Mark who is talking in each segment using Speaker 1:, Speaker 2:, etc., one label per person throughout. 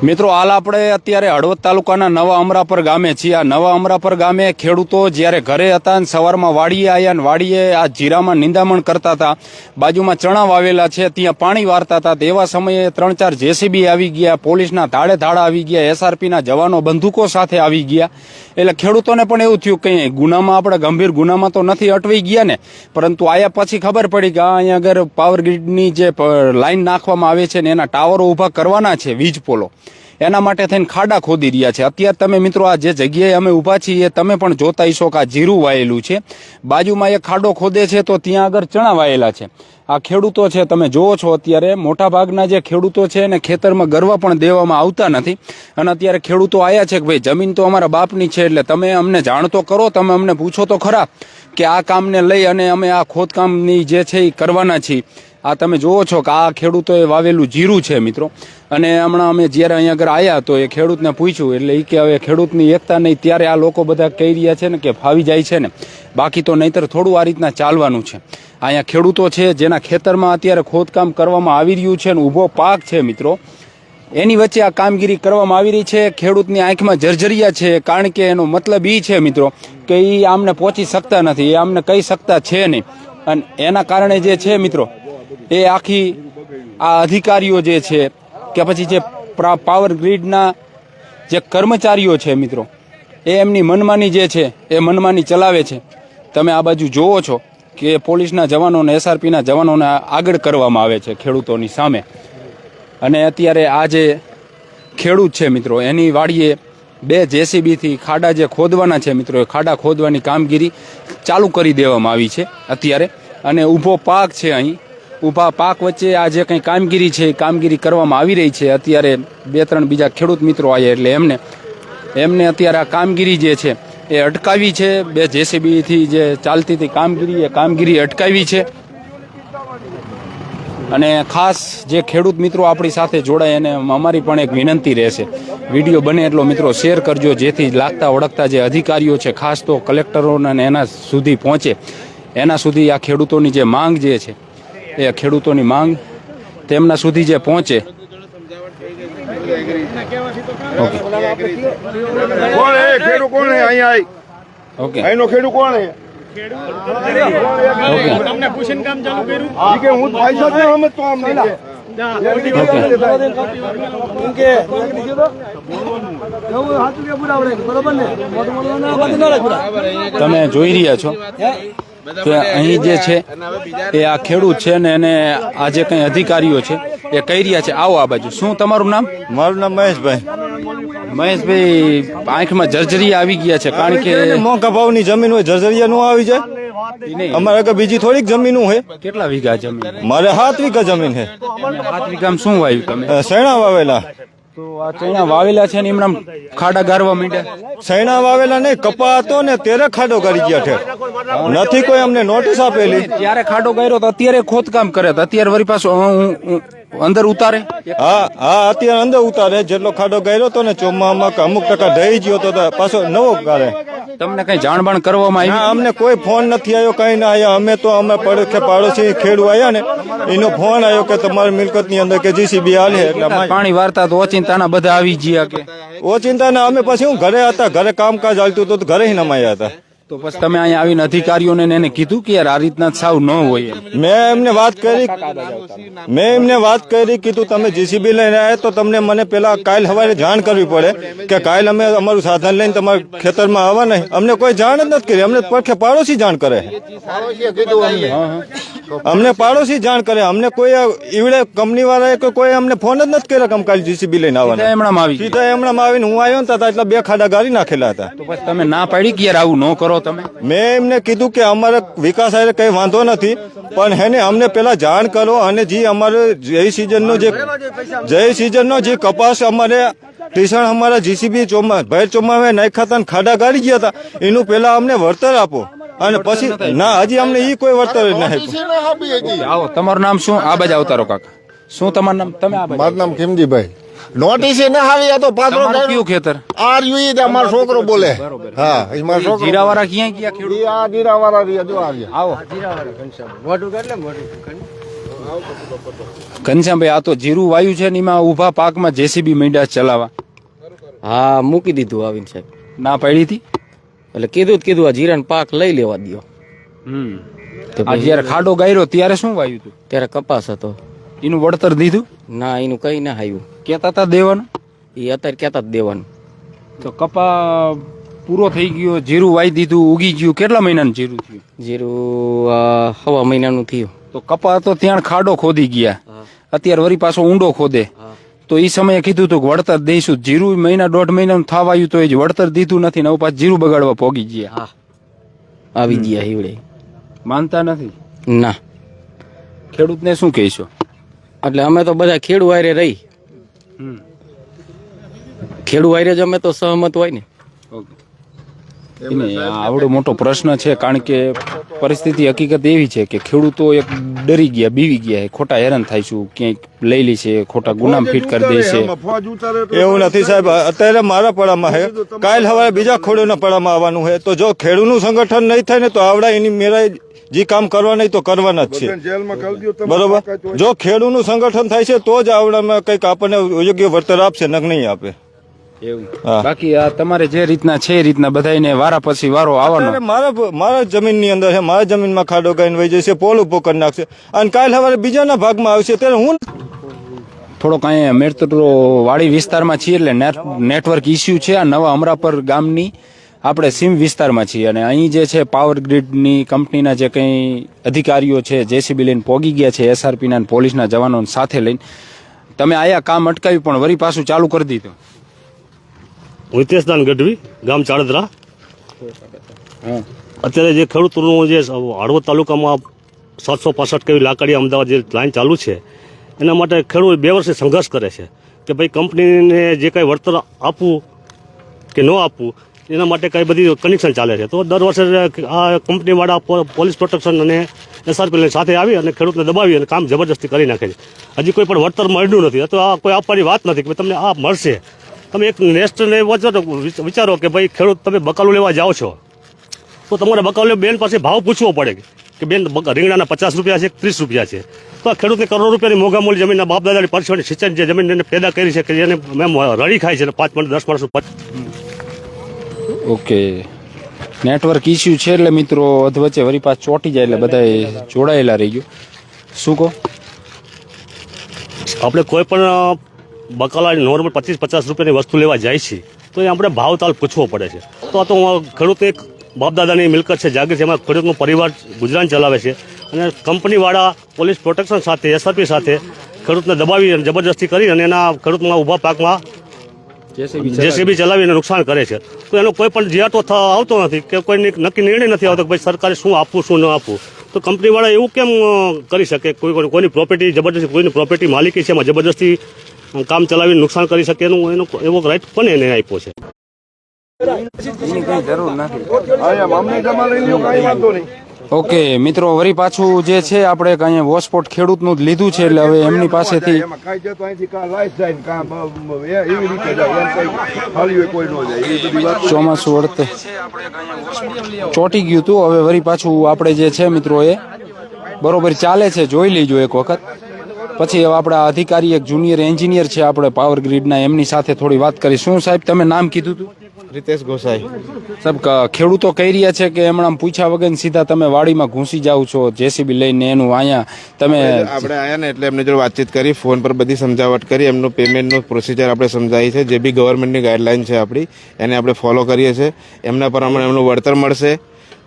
Speaker 1: મિત્રો, હાલ આપણે અત્યારે હળવદ તાલુકાના નવા અમરાપર ગામે છીએ. આ નવા અમરાપર ગામે ખેડૂતો જ્યારે ઘરે હતા અને સવારમાં વાડીએ આવ્યા અને વાડીએ આ જીરામાં નિંદામણ કરતા હતા. બાજુમાં ચણા વાવેલા છે, ત્યાં પાણી વારતા હતા. તેવા સમયે ત્રણ ચાર જેસીબી આવી ગયા, પોલીસના ધાડે ધાડા આવી ગયા, એસઆરપીના જવાનો બંદૂકો સાથે આવી ગયા. એટલે ખેડૂતોને પણ એવું થયું કે ગુનામાં આપણે ગંભીર ગુનામાં તો નથી અટવાઈ ગયા ને. પરંતુ આયા પછી ખબર પડી કે અહીંયા આગળ પાવર ગ્રીડની જે લાઈન નાખવામાં આવે છે ને એના ટાવરો ઊભા કરવાના છે વીજ પોલો. એના માટે થઈને ખાડા ખોદી રહ્યા છે. અત્યારે તમે મિત્રો આ જે જગ્યાએ અમે ઊભા છીએ તમે પણ જોતા હશો કે આ જીરું વાયેલું છે. બાજુમાં એ ખાડો ખોદે છે તો ત્યાં આગળ ચણા વાયેલા છે. આ ખેડૂતો છે, તમે જોવો છો અત્યારે મોટાભાગના જે ખેડૂતો છે એને ખેતરમાં ગરવા પણ દેવામાં આવતા નથી. અને અત્યારે ખેડૂતો આવ્યા છે કે ભાઈ, જમીન તો અમારા બાપની છે એટલે તમે અમને જાણ તો કરો, તમે અમને પૂછો તો ખરા કે આ કામને લઈ અને અમે આ ખોદકામની જે છે એ કરવાના છીએ. આ તમે જોવો છો કે આ ખેડૂતોએ વાવેલું જીરું છે મિત્રો. અને હમણાં અમે જ્યારે અહીંયા આગળ આવ્યા તો એ ખેડૂતને પૂછ્યું, એટલે એ કે હવે ખેડૂતની એકતા નહીં, ત્યારે આ લોકો બધા કહી રહ્યા છે ને કે ફાવી જાય છે ને. બાકી તો નહીતર થોડું આ રીતના ચાલવાનું છે. અહીંયા ખેડૂતો છે, જેના ખેતરમાં અત્યારે ખોદકામ કરવામાં આવી રહ્યું છે ને ઊભો પાક છે મિત્રો. એની વચ્ચે આ કામગીરી કરવામાં આવી રહી છે, ખેડૂતની આંખમાં જર્જરિયા છે, કારણ કે એનો મતલબ એ છે મિત્રો કે એ આમને પહોંચી શકતા નથી, એ આમને કહી શકતા છે નહીં. અને એના કારણે જે છે મિત્રો એ આખી આ અધિકારીઓ જે છે, કે પછી જે પાવર ગ્રીડના જે કર્મચારીઓ છે મિત્રો, એ એમની મનમાની જે છે, એ મનમાની ચલાવે છે. તમે આ બાજુ જોવો છો કે પોલીસના જવાનોને, એસઆરપીના જવાનોને આગળ કરવામાં આવે છે ખેડૂતોની સામે. અને અત્યારે આ જે ખેડૂત છે મિત્રો, એની વાડીએ બે જેસીબીથી ખાડા જે ખોદવાના છે મિત્રો, એ ખાડા ખોદવાની કામગીરી ચાલુ કરી દેવામાં આવી છે અત્યારે. અને ઊભો પાક છે અહીં ઊભા પાક વચ્ચે આ જે કંઈ કામગીરી છે કામગીરી કરવામાં આવી રહી છે. અત્યારે બે ત્રણ બીજા ખેડૂત મિત્રો આવ્યા એટલે એમને એમને અત્યારે આ કામગીરી જે છે, એ અટકાવી છે. બે જેસીબીથી જે ચાલતી હતી કામગીરી, એ કામગીરી અટકાવી છે. અને ખાસ જે ખેડૂત મિત્રો આપણી સાથે જોડાય એને અમારી પણ એક વિનંતી રહેશે. વીડિયો બને એટલો મિત્રો શેર કરજો, જેથી લાગતા ઓળખતા જે અધિકારીઓ છે, ખાસ તો કલેક્ટરોને એના સુધી પહોંચે. એના સુધી આ ખેડૂતોની જે માંગ જે છે એ ખેડૂતોની માંગ તેમના સુધી જે પહોંચે. ઓકે
Speaker 2: કોણ ખેડૂત કોણ અહીંયા આઈ?
Speaker 1: ઓકે.
Speaker 2: અહીંનો ખેડૂત કોણ હે
Speaker 3: તમને પૂછીને કામ ચાલુ કર્યું?
Speaker 2: કે હું પૈસા જ આમ નહીં. કે.
Speaker 1: તમે જોઈ રહ્યા છો. કે અહીં જે છે એ આ ખેડૂત છે ને એને આ જે કંઈ અધિકારીઓ છે એ કહી રહ્યા છે. આવો આ બાજુ. શું તમારું નામ?
Speaker 4: મારું નામ મહેશભાઈ.
Speaker 1: મહેશભાઈ આંખમાં જર્જરી આવી ગયા છે. કારણ કે
Speaker 4: મોંઘા ભાવની જમીન હોય જર્જરિયા નું આવી જાય. અમારે આગળ બીજી થોડીક જમીન હોય.
Speaker 1: કેટલા વીઘા જમીન?
Speaker 4: મારે સાત વીઘા જમીન છે.
Speaker 1: સાત વીઘામાં શું વાવ્યું તમે?
Speaker 4: અ, વાવેલા.
Speaker 1: તો આ ચણા વાવેલા છે ને એમના ખાડા ગારવા માંડ્યા.
Speaker 4: સૈણા વાવેલા નહીં કપા હતો ને ત્યારે ખાડો કરી ગયા છે નથી કોઈ અમને નોટિસ આપેલી.
Speaker 1: ત્યારે ખાડો કર્યો તો અત્યારે ખોદકામ કરે તો અત્યારે વરી પાછો અંદર ઉતારે?
Speaker 4: હા હા અત્યારે અંદર ઉતારે. જેટલો ખાડો ગયેલો હતો ને ચોમામાં અમુક ટકા ઢહી ગયો તો પાછો નવો કાઢે
Speaker 1: તમને કઈ જાણબાણ કરવામાં આવી?
Speaker 4: અમને કોઈ ફોન નથી આવ્યો કઈ ના આવ્યા અમે તો અમે પડખે પાડોશી ખેડૂ આવ્યા ને એનો ફોન આવ્યો કે તમારી મિલકતની અંદર કે જીસીબી હાલે એટલે
Speaker 1: પાણી વારતા તો ઓચિંતાના બધા આવી ગયા કે?
Speaker 4: ઓચિંતા ને અમે પછી હું ઘરે હતા ઘરે કામકાજ હાલતું હતું તો ઘરે નમાયા હતા.
Speaker 1: તો પછી તમે અહીંયા આવીને અધિકારીઓને એને કીધું કે યાર આ રીતના સાવ ન હોય
Speaker 4: મેં એમને વાત કરી. મેં એમને વાત કરી કીધું તમે જીસીબી લઈને આવ્યા તો તમને મને પેલા કાલ સવારે જાણ કરવી પડે કે કાલ અમે અમારું સાધન લઈને તમારા ખેતરમાં આવવા નહીં. અમને કોઈ જાણ જ નથી કરી. અમને પડખે પાડોશી જાણ કરે. અમને પાડોશી જાણ કરે. અમને કોઈ ઈવડે કંપની વાળાએ કે કોઈ અમને ફોન જ નથી કર્યો કે કાલે જીસીબી લઈને આવવાના
Speaker 1: એમણામ આવી.
Speaker 4: સીધા એમણે આવીને હું આવ્યો ને ત્યાં એટલા બે ખાડા ગાડી નાખેલા હતા.
Speaker 1: તો તમે ના પાડી કે યાર આવું ન કરો તમે.
Speaker 4: મેં એમને કીધું કે અમારે વિકાસ હારે કઈ વાંધો નથી પણ હેને અમને પેલા જાણ કરો અને જે અમારે જય સિઝનનો જે જય સિઝનનો જે કપાસ અમારે ટીસણ અમારા જીસીબી ચોમા ભેર ચોમાવે નાખ્યા હતા ખાડા ગાડી ગયા હતા એનું પેલા અમને વળતર આપો. અને પછી ના હજી અમને ઈ કોઈ વળતર જ નહીં આપ્યું.
Speaker 1: આવો તમારું નામ શું? આ બાજુ આવતારો કાકા. શું તમારું નામ? તમે
Speaker 2: મારું નામ ખીમજીભાઈ. નોટિસ ના આવી આ તો પાત્રો
Speaker 1: કયું ખેતર?
Speaker 2: આર યુ ઈ અમાર છોકરો બોલે. હા એ મારો છોકરો
Speaker 1: જીરાવાળા ક્યાં ગયા ખેડૂત?
Speaker 2: ઈ આ જીરાવાળા રહ્યા જો આવ્યા
Speaker 1: આવો. ઘનશ્યામભાઈ. આ તો જીરું વાયુ છે ને એમાં ઊભા પાકમાં જેસીબી મીંડા ચલાવવા.
Speaker 3: હા મૂકી દીધું આવીને સાહેબ.
Speaker 1: ના પાડી હતી?
Speaker 3: એટલે કીધું જ કીધું આ જીરાનો પાક લઈ લેવા દ્યો.
Speaker 1: હમ. જયારે જ્યારે ખાડો ગાયરો ત્યારે શું વાયુ હતું?
Speaker 3: ત્યારે કપાસ હતો.
Speaker 1: એનું વળતર દીધું?
Speaker 3: ના એનું કઈ ના આવ્યું.
Speaker 1: કેતા હતા દેવાનું?
Speaker 3: એ અત્યારે કહેતા જ દેવાનું.
Speaker 1: તો કપા પૂરો થઈ ગયો જીરું વાઈ દીધું ઉગી ગયું. કેટલા મહિનાનું જીરું થયું?
Speaker 3: જીરું આ હવા મહિનાનું થયું.
Speaker 1: તો કપા તો ત્યાં ખાડો ખોદી ગયા. અત્યારે વળી પાછો ઊંડો ખોદે. તો એ સમયે કીધું હતું કે વળતર દઈશું. જીરું મહિના દોઢ મહિનાનું થવા આવ્યું તો એ જ વળતર દીધું નથી ને પાછું જીરું બગાડવા પોગી ગયા.
Speaker 3: હા. આવી ગયા હિવડે.
Speaker 1: માનતા નથી?
Speaker 3: ના.
Speaker 1: ખેડૂતને શું કહેશો?
Speaker 3: એટલે અમે તો બધા ખેડૂ વાયરે રહી. ખેડુ વાયરે જ અમે તો સહમત હોય ને.
Speaker 1: ઓકે. એને આ આવડો મોટો પ્રશ્ન છે કારણ કે પરિસ્થિતિ હકીકત એવી છે કે ખેડૂતો એક ડરી ગયા બીવી ગયા છે. ખોટા હેરાન થાય છું ક્યાંક લઈ લે છે ખોટા ગુનામ ફિટ કરી દે છે.
Speaker 4: એવું નથી સાહેબ અત્યારે મારા પડામાં છે. કાલ હવે બીજા ખેડૂતના પડામાં આવવાનું છે. તો જો ખેડૂતનું સંગઠન નહીં થાય ને તો આવડા એની મેળાએ જે કામ કરવા નહીં તો કરવાના જ છે. બરોબર? જો ખેડૂતનું સંગઠન થાય છે તો જ આવડામાં કંઈક આપણને યોગ્ય વળતર આપશે નક નહીં આપે.
Speaker 1: બાકી આ તમારે જે રીતના છે એ રીતના બધાને વારા પછી વારો આવવાનો.
Speaker 4: મારા મારા જમીનની અંદર છે મારા જમીનમાં ખાડો ગાઈને વહી જશે પોલ ઊભો કરી નાખશે. અને કાલ સવારે બીજાના ભાગમાં આવશે ત્યારે હું
Speaker 1: થોડોક અહીંયા મેરતરો વાડી વિસ્તારમાં છીએ એટલે નેટ- નેટવર્ક ઇસ્યુ છે આ નવા અમરાપર ગામની. આપણે સીમ વિસ્તારમાં છીએ અને અહીં જે છે પાવર ગ્રીડની કંપનીના જે કંઈ અધિકારીઓ છે જેસીબી લઈને પોગી ગયા છે એસઆરપીના પોલીસના જવાનો સાથે લઈને. તમે આયા કામ અટકાવ્યું પણ વળી પાછું ચાલુ કરી દીધું.
Speaker 5: હું ગઢવી ગામ ચાળદરા અત્યારે જે ખેડૂતોનું જે હળવદ તાલુકામાં સાતસો પાસઠ કેવી લાકડી અમદાવાદ જે લાઈન ચાલુ છે એના માટે ખેડૂત બે વર્ષે સંઘર્ષ કરે છે કે ભાઈ કંપનીને જે કાંઈ વળતર આપવું કે ન આપવું એના માટે કાંઈ બધી કનેક્શન ચાલે છે. તો દર વર્ષે આ કંપનીવાળા પોલીસ પ્રોટેક્શન અને એસઆરપી સાથે આવી અને ખેડૂતને દબાવી અને કામ જબરજસ્તી કરી નાખે છે. હજી કોઈ પણ વળતર મળ્યું નથી અથવા આ કોઈ આપવાની વાત નથી કે ભાઈ તમને આ મળશે તમે એક નેસ્ટને વચ્ચે વિચારો કે ભાઈ ખેડૂત તમે બકાલું લેવા જાઓ છો. તો તમારે બકાલે બેન પાસે ભાવ પૂછવો પડે કે બેન રીંગણાના પચાસ રૂપિયા છે ત્રીસ રૂપિયા છે. તો આ ખેડૂતને કરોડ રૂપિયાની મોંઘા મોલી જમીનના બાપ દાદાની પરસેવાની સિંચાઈ જે જમીન એને પેદા કરી છે કે જેને મેમ રડી ખાય છે પાંચ મિનિટ દસ માણસો
Speaker 1: ઓકે. નેટવર્ક ઇસ્યુ છે એટલે મિત્રો અધવચ્ચે વરી પાછ ચોટી જાય એટલે બધા જોડાયેલા રહી ગયું શું કહો?
Speaker 5: આપણે કોઈ પણ બકાલા નોર્મલ પચીસ પચાસ રૂપિયાની વસ્તુ લેવા જાય છે તો એ આપણે ભાવતાલ પૂછવો પડે છે. તો આ તો ખેડૂત એક બાપદાદાની મિલકત છે જાગીર છે એમાં ખેડૂતનો પરિવાર ગુજરાન ચલાવે છે. અને કંપનીવાળા પોલીસ પ્રોટેક્શન સાથે એસઆરપી સાથે ખેડૂતને દબાવી અને જબરજસ્તી કરી અને એના ખેડૂતમાં ઊભા પાકમાં જેસીબી ચલાવીને નુકસાન કરે છે. તો એનો કોઈ પણ જીઆટો આવતો નથી કે કોઈ નક્કી નિર્ણય નથી આવતો કે ભાઈ સરકારે શું આપવું શું ન આપવું. તો કંપનીવાળા એવું કેમ કરી શકે? કોઈ કોઈ- કોઈની પ્રોપર્ટી જબરજસ્તી કોઈની પ્રોપર્ટી માલિકી છે એમાં જબરદસ્તી અ, કામ ચલાવીને નુકસાન કરી શકે એનું એનો એવો રાઈટ પણ એને આપ્યો છે.
Speaker 1: ઓકે મિત્રો વરી પાછું જે છે આપણે અહીંયા વોસપોટ ખેડૂતનું જ લીધું છે એટલે હવે એમની પાસેથી
Speaker 2: એમાં ખાઈ જાય તો અહીંથી કાં લાઈટ જાય ને કાં બ- બ- એ- એવી રીતે જાય એમ કઈ ખાલી હોય કોઈ ન જાય એ બધી વાત.
Speaker 1: ચોમાસું વળતે ચોટી ગયું હતું હવે વરી પાછું આપણે જે છે મિત્રો એ બરોબર ચાલે છે જોઈ લેજો એક વખત. પછી આપણા અધિકારી એક જુનિયર એન્જિનિયર છે આપણે પાવર ગ્રીડના એમની સાથે થોડી વાત કરી. શું સાહેબ તમે નામ કીધું હતું
Speaker 6: રીતેશ ગોસાઈ.
Speaker 1: સાહેબ ખેડૂતો કહી રહ્યા છે કે એમણે આમ પૂછ્યા વગર સીધા તમે વાડીમાં ઘૂસી જાઓ છો જેસીબી લઈને એનું અહીંયા તમે
Speaker 6: આપણે આયા ને એટલે એમની જોડે વાતચીત કરી ફોન પર બધી સમજાવટ કરી એમનું પેમેન્ટનું પ્રોસિજર આપણે સમજાવી છે જે બી ગવર્મેન્ટની ગાઈડલાઈન છે આપણી એને આપણે ફોલો કરીએ છીએ. એમના પ્રમાણે એમનું વળતર મળશે.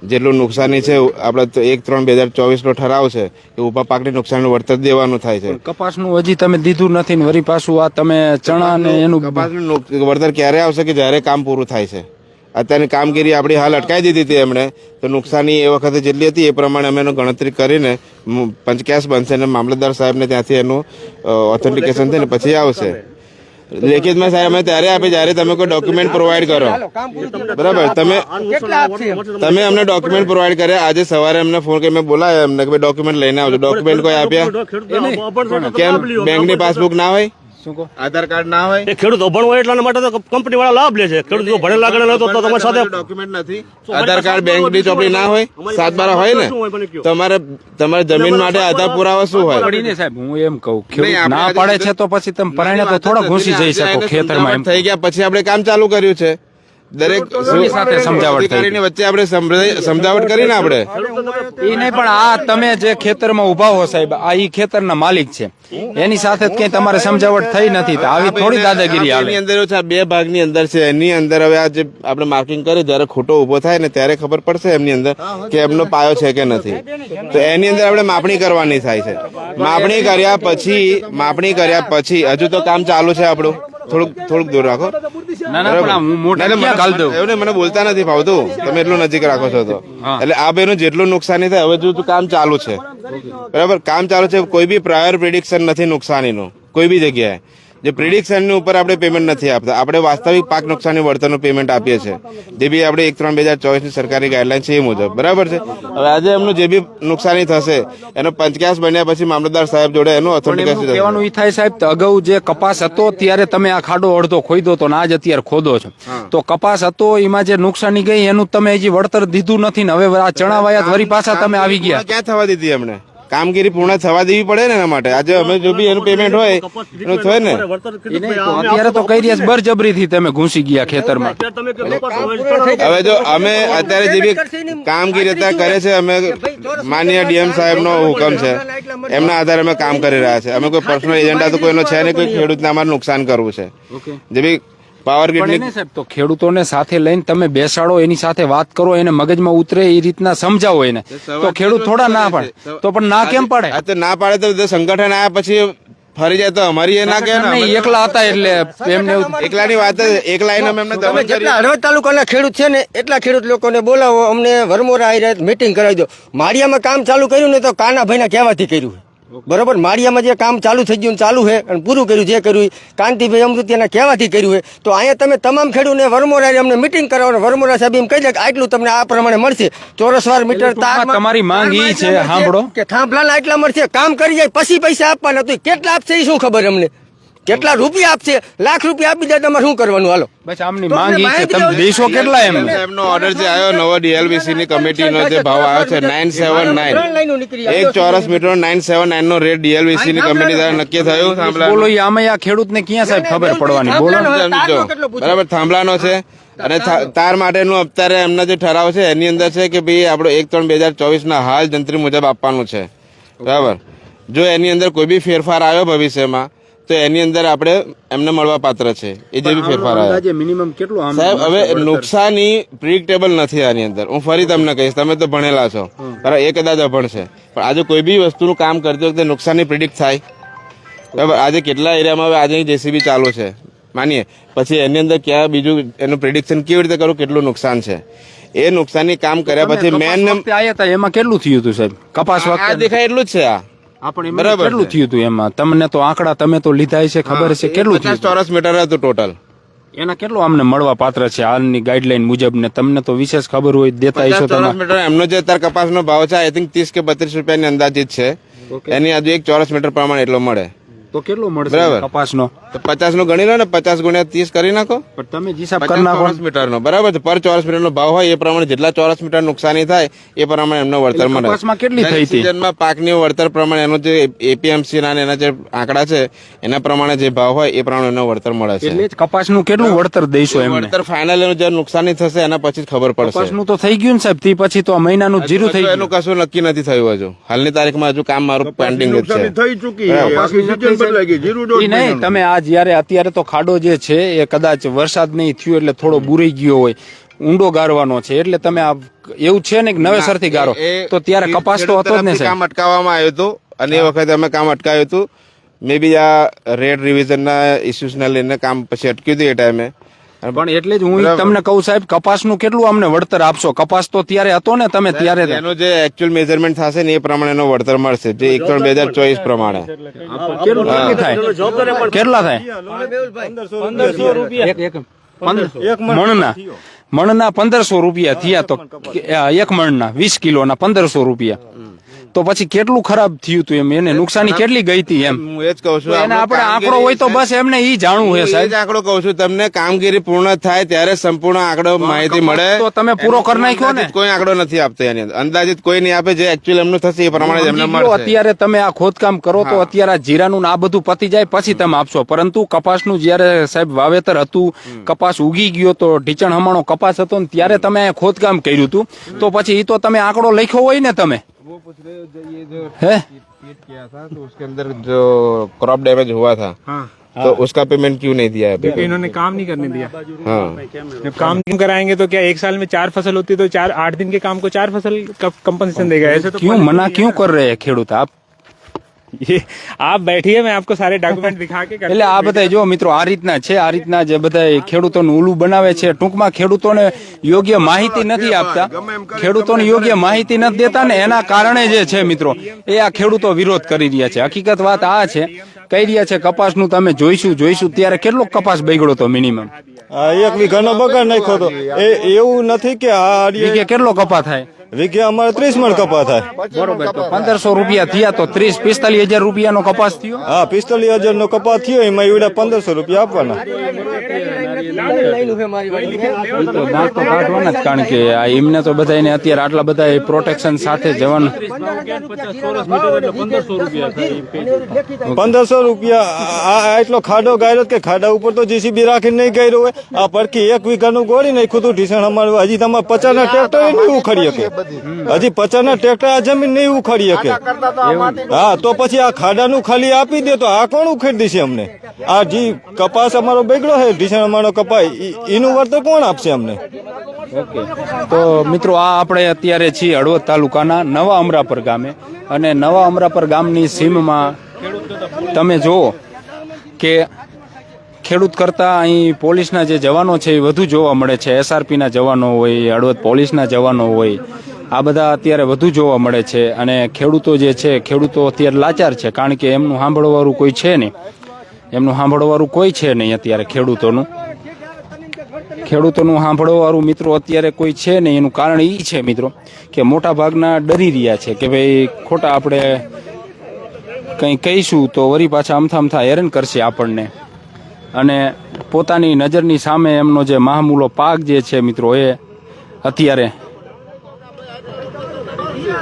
Speaker 6: જેટલું નુકસાની છે આપણે એક ત્રણ બે હજાર ચોવીસનો ઠરાવ છે કે ઊભા પાકની નુકસાનનું વળતર દેવાનું થાય છે.
Speaker 1: કપાસનું હજી તમે દીધું નથી ને વરી પાછું આ તમે ચણા ને એનું
Speaker 6: કપાસનું વળતર ક્યારે આવશે કે જ્યારે કામ પૂરું થાય છે? અત્યારની કામગીરી આપણી હાલ અટકાવી દીધી હતી એમણે. તો નુકસાની એ વખતે જેટલી હતી એ પ્રમાણે અમે એનું ગણતરી કરીને પંચકેશ બનશે અને મામલતદાર સાહેબને ત્યાંથી એનું ઓથેન્ટિકેશન થઈને પછી આવશે. લેખિતમાં સાહેબ અમે ત્યારે આપે જ્યારે તમે કોઈ ડોક્યુમેન્ટ પ્રોવાઈડ કરો. બરાબર તમે તમે અમને ડોક્યુમેન્ટ પ્રોવાઈડ કર્યા. આજે સવારે અમને ફોન કરી મેં બોલાયા અમને કે ડોક્યુમેન્ટ લઈને આવજો. ડોક્યુમેન્ટ કોઈ આપ્યા? કેમ? બેંકની પાસબુક ના હોય?
Speaker 1: શું કહો?
Speaker 6: આધાર કાર્ડ ના હોય?
Speaker 5: એ ખેડૂત અભણ હોય એટલા માટે તો કંપની વાળા લાભ લે છે. ખેડૂત જો ભણેલા ગણેલા તો તો તમારી સાથે
Speaker 6: ડોક્યુમેન્ટ નથી. આધાર કાર્ડ બેંકની ચોપડી ના હોય? સાત બાર હોય ને? તમારે તમારે જમીન માટે આધાર પુરાવા શું હોય?
Speaker 1: પડીને સાહેબ હું એમ કહું ખેડૂત ના પાડે છે તો પછી તમે પરાણે તો થોડા ઘૂસી જઈ શકો ખેતરમાં એમ.
Speaker 6: થઈ ગયા પછી આપણે કામ ચાલુ કર્યું છે. દરેક
Speaker 1: સાથે સમજાવટ થઈ?
Speaker 6: વચ્ચે આપણે સમજાવટ કરીને આપણે?
Speaker 1: એ નહીં પણ આ તમે જે ખેતરમાં ઊભા હો સાહેબ આ ઈ ખેતરના માલિક છે. એની સાથે જ કઈ તમારે સમજાવટ થઈ નથી આવી થોડી દાદાગીરી
Speaker 6: એની અંદર છે બે ભાગની અંદર છે એની અંદર હવે આ જે આપણે માર્કિંગ કરીએ જ્યારે ખોટો ઊભો થાય ને ત્યારે ખબર પડશે એમની અંદર કે એમનો પાયો છે કે નથી. તો એની અંદર આપણે માપણી કરવાની થાય છે. માપણી કર્યા પછી માપણી કર્યા પછી હજુ તો કામ ચાલુ છે આપણું. થોડુંક થોડુંક દૂર રાખો.
Speaker 1: ના ના પણ હું મોઢે
Speaker 6: ના, ના,
Speaker 1: દઉં
Speaker 6: એવું મને બોલતા નથી ફાવતું. તમે એટલું નજીક રાખો છો તો. એટલે આ બેનું જેટલું નુકસાની થાય હવે જો કામ ચાલુ છે. બરાબર? કામ ચાલુ છે કોઈ બી પ્રાયર પ્રિડિક્શન નથી નુકસાનીનું. કોઈ બી જગ્યાએ. જે પ્રિડિક્શનની ઉપર આપણે પેમેન્ટ નથી આપતા. આપણે વાસ્તવિક પાક નુકસાની વળતરનું પેમેન્ટ આપીએ છીએ. જે બી આપણે એક ત્રણ બે હજાર ચોવીસની સરકારી ગાઈડલાઇન છે એ મુજબ. બરાબર છે? હવે આજે એમનું જે બી નુકસાની થશે એનો પંચકાસ બન્યા પછી મામલતદાર સાહેબ જોડે એનું અથોરિટી
Speaker 1: કહેવાનું એ થાય સાહેબ અગાઉ જે કપાસ હતો ત્યારે તમે આ ખાડો અડધો ખોદો તો ને આજ અત્યારે ખોદો છો. તો કપાસ હતો એમાં જે નુકસાની ગઈ એનું તમે હજી વળતર દીધું નથી ને હવે આ ચણા વાયા વરી પાછા તમે આવી ગયા.
Speaker 6: ક્યાં થવા દીધી એમને કામગીરી પૂર્ણ થવા દેવી પડે ને એના માટે. આજે અમે જો બી એનું પેમેન્ટ હોય એનું થાય ને.
Speaker 1: અત્યારે તો કઈ રહ્યા બરજબરીથી તમે ઘૂસી ગયા ખેતરમાં.
Speaker 6: હવે જો અમે અત્યારે જે બી કામગીરી અત્યારે કરે છે અમે માન્ય ડીએમ સાહેબનો હુકમ છે. એમના આધારે અમે કામ કરી રહ્યા છે. અમે કોઈ પર્સનલ એજન્ડા તો કોઈનો છે નહીં કોઈ ખેડૂતને અમારે નુકસાન કરવું છે. જે બી પાવર
Speaker 1: ગ્રીડ સાહેબ તો ખેડૂતોને સાથે લઈને તમે બેસાડો એની સાથે વાત કરો એને મગજમાં ઉતરે એ રીતના સમજાવો એને. તો ખેડૂત થોડા ના પાડે? તો પણ ના કેમ પાડે?
Speaker 6: આ તો ના પાડે તો સંગઠન આવ્યા પછી ફરી જાય તો અમારી એ ના કહે
Speaker 1: એકલા હતા એટલે એમને
Speaker 6: એકલાની વાત એકલા અમે એમને
Speaker 7: તમે જેટલા હળવદ તાલુકાના ખેડૂત છે ને એટલા ખેડૂત લોકોને બોલાવો અમને વરમોરા આવી મીટિંગ કરાવી દો. માળિયામાં કામ ચાલુ કર્યું ને તો કાના કાનાભાઈના કહેવાથી કર્યું બરોબર? માળિયામાં જે કામ ચાલુ થઈ ગયું ચાલુ છે અને પૂરું કર્યું જે કર્યું કાંતિભાઈ અમૃતિયાના કહેવાથી કર્યું છે તો અહીંયા તમે તમામ ખેડૂતને વરમોરા અમને મિટિંગ કરાવો વરમોરા સાહેબ એમ કહી દે કે આટલું તમને આ પ્રમાણે મળશે. ચોરસવાર મીટર
Speaker 1: ટૂંકમાં તમારી માંગ એ છે, સાંભળો.
Speaker 7: કે થાંભલાના આટલા મળશે કામ કરી જાય પછી પૈસા આપવાના તો કેટલા આપશે એ શું ખબર અમને? કેટલા રૂપિયા આપશે? લાખ રૂપિયા આપી દે તમારે શું કરવાનું? હાલો.
Speaker 1: બસ આમની માંગ છે. તમે. દેશો કેટલા એમ?
Speaker 6: એમનો ઓર્ડર જે આવ્યો નવો ડીએલબીસી ની કમિટીનો જે ભાવ આવ્યો છે નાઇન સેવન નાઇન
Speaker 7: ત્રણ લાઈનો નીકળી
Speaker 6: એક ચોરસ મીટર નાઇન સેવન નાઇન નો રેટ ડીએલબીસી ની કમિટી દ્વારા નક્કી થયું. થાંભલા
Speaker 1: બોલો ઈ આમાં આ ખેડૂતને ક્યાં સાહેબ ખબર પડવાની? બોલો.
Speaker 6: બરાબર થાંભલાનો છે. અને તાર માટેનું અત્યારે એમના જે ઠરાવ છે એની અંદર છે કે ભાઈ આપણો એક ત્રણ બે હજાર ચોવીસ ના હાલ જંત્રી મુજબ આપવાનું છે. બરાબર? જો એની અંદર કોઈ બી ફેરફાર આવ્યો ભવિષ્યમાં તો એની અંદર આપણે એમને મળવા પાત્ર છે. એ જે બી ફેરફાર આવ્યો
Speaker 1: મિનિમમ કેટલું
Speaker 6: સાહેબ હવે નુકસાની પ્રિડિક્ટેબલ નથી આની અંદર. હું ફરી તમને કહીશ તમે તો ભણેલા છો. બરાબર એ કદાચ અભણ છે. પણ આજે કોઈ બી વસ્તુનું કામ કરતી વખતે નુકસાની પ્રિડિક્ટ થાય. બરાબર આજે કેટલા એરિયામાં હવે આજે જેસીબી ચાલુ છે? માનીએ. પછી એની અંદર ક્યાં બીજું એનું પ્રિડિક્શન કેવી રીતે કરું કેટલું નુકસાન છે? એ નુકસાની કામ કર્યા પછી મેન
Speaker 1: એમાં કેટલું થયું હતું સાહેબ? કપાસ
Speaker 6: દેખાય એટલું જ છે આ. બરાબર
Speaker 1: કેટલું થયું હતું એમાં? તમને તો આંકડા તમે તો લીધા છે ખબર છે કેટલું થયું
Speaker 6: ચોરસ મીટર હતું ટોટલ
Speaker 1: એના કેટલું અમને મળવા પાત્ર છે હાલની ગાઈડલાઈન મુજબ ને તમને તો વિશેષ ખબર હોય દેતા હશો
Speaker 6: ચોરસ મીટર એમનો જે અત્યારે કપાસનો ભાવ છે આઈ થિંક ત્રીસ કે બત્રીસ રૂપિયાની અંદાજિત છે. એની આજુ એક ચોરસ મીટર પ્રમાણે એટલો મળે.
Speaker 1: તો કેટલો મળશે
Speaker 6: બરાબર.
Speaker 1: કપાસનો?
Speaker 6: તો પચાસ નો ગણી લો ને પચાસ ગુણ્યા ત્રીસ કરી નાખો.
Speaker 1: પણ તમે જે હિસાબ કરી નાખો.
Speaker 6: ચોરસ મીટર નો બરાબર છે પર ચોરસ મીટર નો ભાવ હોય એ પ્રમાણે જેટલા ચોરસ મીટર નુકસાની થાય એ પ્રમાણે એમનો વળતર મળે.
Speaker 1: કપાસમાં કેટલી થઈ હતી?
Speaker 6: સિઝનમાં પાકની વળતર પ્રમાણે એનો જે એપીએમસી ના એના જે આંકડા છે એના પ્રમાણે જે ભાવ હોય એ પ્રમાણે એનો વળતર મળે છે.
Speaker 1: એટલે કપાસનું કેટલું વળતર દઈશું એમ
Speaker 6: વળતર ફાઇનલ એનું જે નુકસાની થશે એના પછી જ ખબર પડશે.
Speaker 1: કપાસનું તો થઈ ગયું ને સાહેબ તે પછી તો આ મહિનાનું જીરું થઈ ગયું.
Speaker 6: એનું કશું નક્કી નથી થયું હજુ. હાલની તારીખમાં હજુ કામ મારું પેન્ડિંગ જ છે.
Speaker 2: થઈ ચૂકી બદલાઈ ગઈ જીરું દોઢ
Speaker 1: નહીં તમે આ જયારે અત્યારે તો ખાડો જે છે એ કદાચ વરસાદ નહીં થયો એટલે થોડો બુરાઈ ગયો હોય. ઊંડો ગારવાનો છે એટલે તમે આ એવું છે ને કે નવેસરથી ગારો. તો ત્યારે કપાસ તો હતો જ ને
Speaker 6: કામ અટકાવવામાં આવ્યું હતું અને એ વખતે અમે કામ અટકાવ્યું હતું. મે બી આ રેડ રિવિઝનના ઇસ્યુઝને લઈને કામ પછી અટક્યું હતું એ ટાઈમે
Speaker 1: પણ એટલે જ હું તમને કહું સાહેબ કપાસનું કેટલું અમને વળતર આપશો? કપાસ તો ત્યારે હતો ને તમે ત્યારે
Speaker 6: એનો જે એકચ્યુઅલ મેઝરમેન્ટ થશે ને એ પ્રમાણે એનો વળતર મળશે જે એક ત્રણ બે હજાર ચોવીસ પ્રમાણે.
Speaker 1: થાય? કેટલા થાય? એક એક પંદર- મણના. મણના. પંદરસો રૂપિયા થયા તો આ એક મણના વીસ કિલોના પંદરસો રૂપિયા. તો પછી કેટલું ખરાબ થયું હતું એમ? એને નુકસાની કેટલી ગઈ હતી એમ?
Speaker 6: હું એ જ કહું છું
Speaker 1: એને આપણે આંકડો હોય તો બસ એમને ઈ જાણવું છે
Speaker 6: એ
Speaker 1: સાહેબ.
Speaker 6: આંકડો કહું છું તમને કામગીરી પૂર્ણ થાય ત્યારે સંપૂર્ણ આંકડો માહિતી મળે.
Speaker 1: તો તમે પૂરો કરી નાખ્યો ને?
Speaker 6: કોઈ આંકડો નથી આપતો એની અંદર. અંદાજિત કોઈ નહીં આપે જે એકચ્યુઅલ એમનું થશે એ પ્રમાણે એમને મળશે.
Speaker 1: અત્યારે તમે આ ખોદકામ કરો તો અત્યારે આ જીરાનું ને આ બધું પતી જાય પછી તમે આપશો. પરંતુ કપાસનું જ્યારે સાહેબ વાવેતર હતું કપાસ ઉગી ગયો તો ઢીચણ હમણો કપાસ હતો ને ત્યારે તમે ખોદકામ કર્યું હતું તો પછી એ તો તમે આંકડો લખ્યો હોય ને તમે. वो पूछ रहे ये जो कीट
Speaker 6: किया था तो उसके अंदर जो क्रॉप डैमेज हुआ था हाँ। तो हाँ। उसका पेमेंट क्यों नहीं दिया है
Speaker 8: इन्होंने काम नहीं करने दिया।
Speaker 6: हाँ।
Speaker 8: जब काम नहीं कराएँगे तो क्या एक साल में चार फ़सल होती है तो चार आठ दिन के काम को चार फ़सल का कंपनसेशन देगा? ऐसे तो
Speaker 1: क्यों मना क्यों कर रहे हैं
Speaker 8: खेडूत आप? આપ બેઠીએ મેં આપકો સારે ડોક્યુમેન્ટ દિખા કે
Speaker 1: એટલે આ બધા જો મિત્રો આ રીતના છે આ રીતના જે બધા ખેડૂતોનું ઉલું બનાવે છે ટૂંકમાં ખેડૂતોને યોગ્ય માહિતી નથી આપતા. ખેડૂતોને યોગ્ય માહિતી નથી દેતા ને એના કારણે જે છે મિત્રો એ આ ખેડૂતો વિરોધ કરી રહ્યા છે. હકીકત વાત આ છે કહી રહ્યા છે કપાસનું તમે જોઈશું જોઈશું ત્યારે કેટલો કપાસ બગડો તો મિનિમમ
Speaker 4: એક વીઘાનો બગાડ નાખ્યો હતો. એવું નથી કે
Speaker 1: કેટલો કપા થાય?
Speaker 4: વીઘે અમારે ત્રીસ મણ કપા થાય.
Speaker 1: બરોબર. તો પંદરસો રૂપિયા થયા તો ત્રીસ પિસ્તાલીસ હજાર રૂપિયાનો કપાસ થયો?
Speaker 4: હા પિસ્તાલીસ હજાર નો કપાસ થયો એમાં એવડા પંદરસો રૂપિયા આપવાના.
Speaker 1: તો દાંત તો કાઢવાના જ કારણ કે આ એમને તો બધાને અત્યારે આટલા બધા પ્રોટેક્શન સાથે જવાનું.
Speaker 4: પંદરસો રૂપિયા આ આ એટલો ખાડો ગાયરો કે ખાડા ઉપર તો જીસીબી રાખીને નહીં ગાયરો હોય. આ પડખી એક વીઘાનું ગોળી નાખ્યું હતું ઢીસણ અમારું હજી તમારે પચાસના ટ્રેક્ટર નહીં ઉખડી શકે. હજી પચાસના ટ્રેક્ટર આ જમીન નહીં ઉખાડી શકે. હા તો પછી આ ખાડાનું ખાલી આપી દે તો આ કોણ ઉખેડી દેશે અમને? આ જે કપાસ અમારો બેગડો છે ઢીસણ અમારો કપાય એનું વળતર કોણ આપશે અમને? ઓકે.
Speaker 1: તો મિત્રો આ આપણે અત્યારે છીએ હળવદ તાલુકાના નવા અમરાપર ગામે. અને નવા અમરાપર ગામની સીમમાં તમે જુઓ કે ખેડૂત કરતા અહીં પોલીસના જે જવાનો છે એ વધુ જોવા મળે છે. એસઆરપીના જવાનો હોય હળવદ પોલીસના જવાનો હોય આ બધા અત્યારે વધુ જોવા મળે છે અને ખેડૂતો જે છે, ખેડૂતો અત્યારે લાચાર છે કારણ કે એમનું સાંભળવાળું કોઈ છે નહીં. એમનું સાંભળવાળું કોઈ છે નહીં અત્યારે ખેડૂતોનું. ખેડૂતોનું સાંભળવાળું મિત્રો અત્યારે કોઈ છે નહીં. એનું કારણ એ છે મિત્રો કે મોટા ભાગના ડરી રહ્યા છે કે ભાઈ ખોટા આપણે કંઈ કહીશું તો વરી પાછા અમથા અમથા હેરાન કરશે આપણને. અને પોતાની નજરની સામે એમનો જે મહામૂલો પાક જે છે મિત્રો એ અત્યારે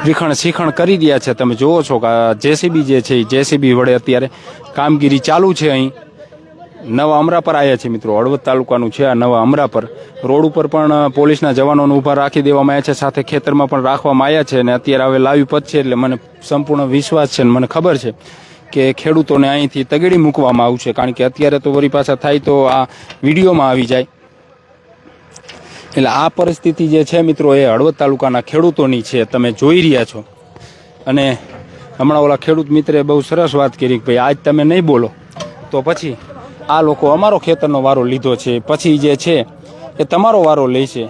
Speaker 1: રીખણ શીખણ કરી રહ્યા છે. તમે જુઓ છો કે જેસીબી જે છે એ જેસીબી વડે અત્યારે કામગીરી ચાલુ છે અહીં. નવા અમરાપર આવ્યા છે મિત્રો. હળવદ તાલુકાનું છે આ નવા અમરાપર રોડ ઉપર પણ પોલીસના જવાનોને ઊભા રાખી દેવામાં આવ્યા છે. સાથે ખેતરમાં પણ રાખવામાં આવ્યા છે અને અત્યારે હવે લાવી પદ છે એટલે મને સંપૂર્ણ વિશ્વાસ છે અને મને ખબર છે કે ખેડૂતોને અહીંથી તગેડી મૂકવામાં આવશે. કારણ કે અત્યારે તો વળી પાછા થાય તો આ વિડીયોમાં આવી જાય. એટલે આ પરિસ્થિતિ જે છે મિત્રો એ હળવદ તાલુકાના ખેડૂતોની છે, તમે જોઈ રહ્યા છો. અને હમણાં ઓલા ખેડૂત મિત્રે બહુ સરસ વાત કરી કે ભાઈ, આજ તમે નહીં બોલો. તો પછી આ લોકો અમારો ખેતરનો વારો લીધો છે. પછી જે છે એ તમારો વારો લે છે.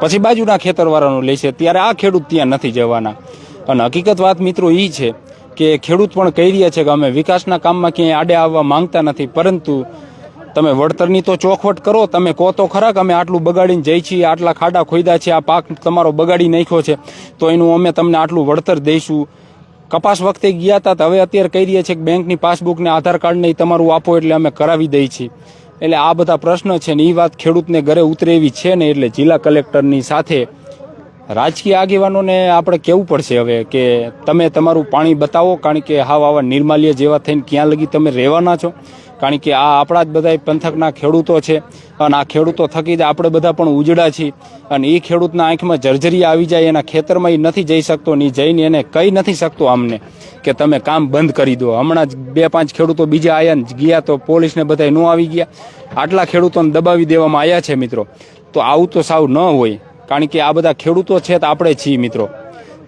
Speaker 1: પછી બાજુના ખેતરવાળાનો લેશે ત્યારે આ ખેડૂત ત્યાં નથી જવાના. અને હકીકત વાત મિત્રો એ છે કે ખેડૂત પણ કહી રહ્યા છે કે અમે વિકાસના કામમાં ક્યાંય આડે આવવા માંગતા નથી. પરંતુ તમે વળતરની તો ચોખવટ કરો, તમે કહો તો ખરા કે અમે આટલું બગાડીને જઈ છીએ, આટલા ખાડા ખોદ્યા છે, આ પાક તમારો બગાડી નાખ્યો છે, તો એનું અમે તમને આટલું વળતર દઈશું. કપાસ વખતે ગયા હતા તો હવે અત્યારે કહી રહ્યા છે કે બેંકની પાસબુકને આધાર કાર્ડ ને તમારું આપો એટલે અમે કરાવી દઈએ છીએ. એટલે આ બધા પ્રશ્ન છે ને એ વાત ખેડૂતને ઘરે ઉતરે એવી છે ને એટલે જિલ્લા કલેક્ટરની સાથે રાજકીય આગેવાનોને આપણે કહેવું પડશે હવે કે તમે તમારું પાણી બતાવો, કારણ કે હાવ આવા નિર્માલ્ય જેવા થઈને ક્યાં લગી તમે રહેવાના છો? કારણ કે આ આપણા જ બધા પંથકના ખેડૂતો છે અને આ ખેડૂતો થકી જ આપણે બધા પણ ઉજડા છીએ. અને એ ખેડૂતના આંખમાં જર્જરી આવી જાય, એના ખેતરમાં એ નથી જઈ શકતો ને જઈને એને કહી નથી શકતો અમને કે તમે કામ બંધ કરી દો. હમણાં જ બે પાંચ ખેડૂતો બીજા આવ્યા ગયા તો પોલીસને બધા ન આવી ગયા. આટલા ખેડૂતોને દબાવી દેવામાં આવ્યા છે મિત્રો. તો આવું તો સાવ ન હોય. કારણ કે આ બધા ખેડૂતો છે તો આપણે છીએ મિત્રો.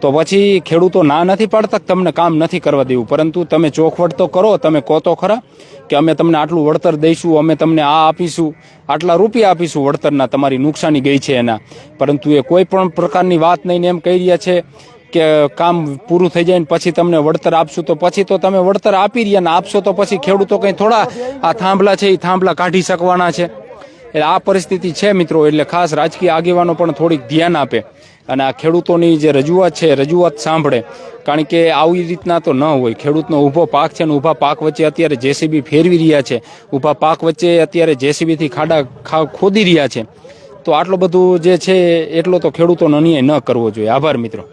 Speaker 1: તો પછી ખેડૂતો ના નથી પાડતા તમને કામ નથી કરવા દેવું. પરંતુ તમે ચોખવટ તો કરો, તમે કહો તો ખરા કે અમે તમને આટલું વળતર દઈશું, અમે તમને આ આપીશું, આટલા રૂપિયા આપીશું વળતરના, તમારી નુકસાની ગઈ છે એના. પરંતુ એ કોઈ પણ પ્રકારની વાત નહીં એમ કહી રહ્યા છે કે કામ પૂરું થઈ જાય ને પછી તમને વળતર આપશું, તો પછી તો તમે વળતર આપી રહ્યા ને આપશો તો પછી ખેડૂતો કંઈ થોડા આ થાંભલા છે, એ થાંભલા કાઢી શકવાના છે. એટલે આ પરિસ્થિતિ છે મિત્રો, એટલે ખાસ રાજકીય આગેવાનો પણ થોડીક ધ્યાન આપે. અને આ ખેડૂતોની જે રજૂઆત છે રજૂઆત સાંભળે. કારણ કે આવી રીતના તો ન હોય. ખેડૂતનો ઊભો પાક છે ને ઊભા પાક વચ્ચે અત્યારે જેસીબી ફેરવી રહ્યા છે. ઊભા પાક વચ્ચે અત્યારે જેસીબીથી ખાડા ખા, ખોદી રહ્યા છે. તો આટલું બધું જે છે, એટલો તો ખેડૂતોનો અન્યાય ન કરવો જોઈએ. આભાર, મિત્રો.